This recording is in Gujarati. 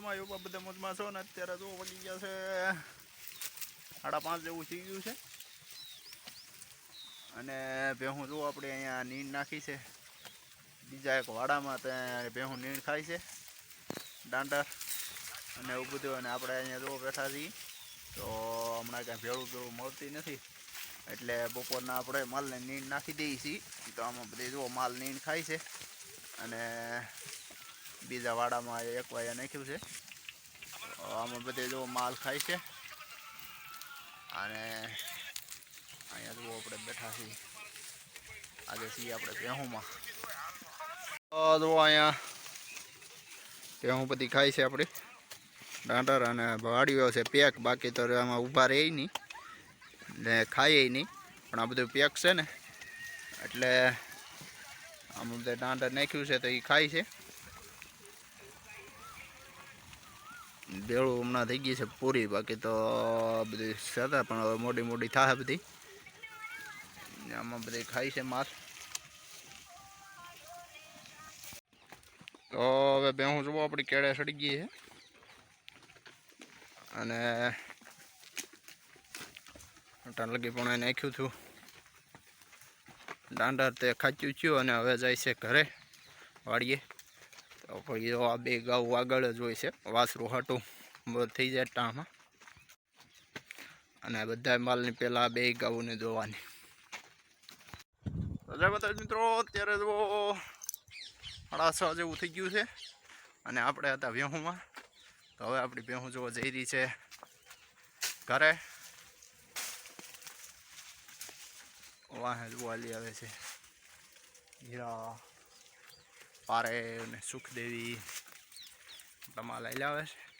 ભાઈઓ બધા મોજમાં છો ને અત્યારે જો વળી ગયા છે. સાડા પાંચ જેવું થઈ ગયું છે. અને ભેહું જો આપણે અહીંયા નીંદ નાખી છે. બીજા એક વાડામાં ત્યાં ભેહું નીંદ ખાય છે. દાંડર અને એવું બધું. અને આપણે અહીંયા જો બેઠા છીએ, તો હમણાં કાંઈ ભેળું ભેળું મળતી નથી. એટલે બપોરના આપણે માલને નીંદ નાખી દઈએ છીએ. તો આમાં બધી જો માલ નીંદ ખાય છે. અને બીજા વાડામાં એક વાયા નાખ્યું છે. આમાં બધે જો માલ ખાય છે. અને અહીંયા જુઓ આપણે બેઠા છીએ. આજે છીએ આપણે ભેહુંમાં જુઓ અહીંયા ભેહું બધી ખાય છે આપણી. ડાંટર અને વાડીઓ છે, પેક. બાકી તો આમાં ઊભા રહે નહીં. ને ખાઈએ નહીં. પણ આ બધું પેક છે ને. એટલે આમાં બધે ડાંટર નાખ્યું છે તો એ ખાય છે. ભેળું હમણાં થઈ ગઈ છે પૂરી, બાકી તો બધી હતા પણ હવે મોટી મોટી થાય બધી. આમાં બધી ખાય છે માસ. તો હવે બે હું જુઓ આપણી કેળે સડી ગઈ છે. અને અટાણ પણ નાખ્યું હતું. દાંડર તે ખાચ્યું થયું અને હવે જાય છે ઘરે, વાડીએ. પછી જો આ બે ગાઉ આગળ જ હોય છે. વાસરું હાટું થઈ જાય ટાણમાં અને બધા માલની પહેલાં બે ગાઉને જોવાની. જય માતાજી મિત્રો, અત્યારે જો સાડા જેવું થઈ ગયું છે. અને આપણે હતા વ્યહુમાં તો હવે આપણી વ્યહુ જોવા જઈ રહી છે ઘરે. વાહ જોવા લઈ આવે છે. હીરા. પારે અને સુખદેવી તમારા લઈ લાવે છે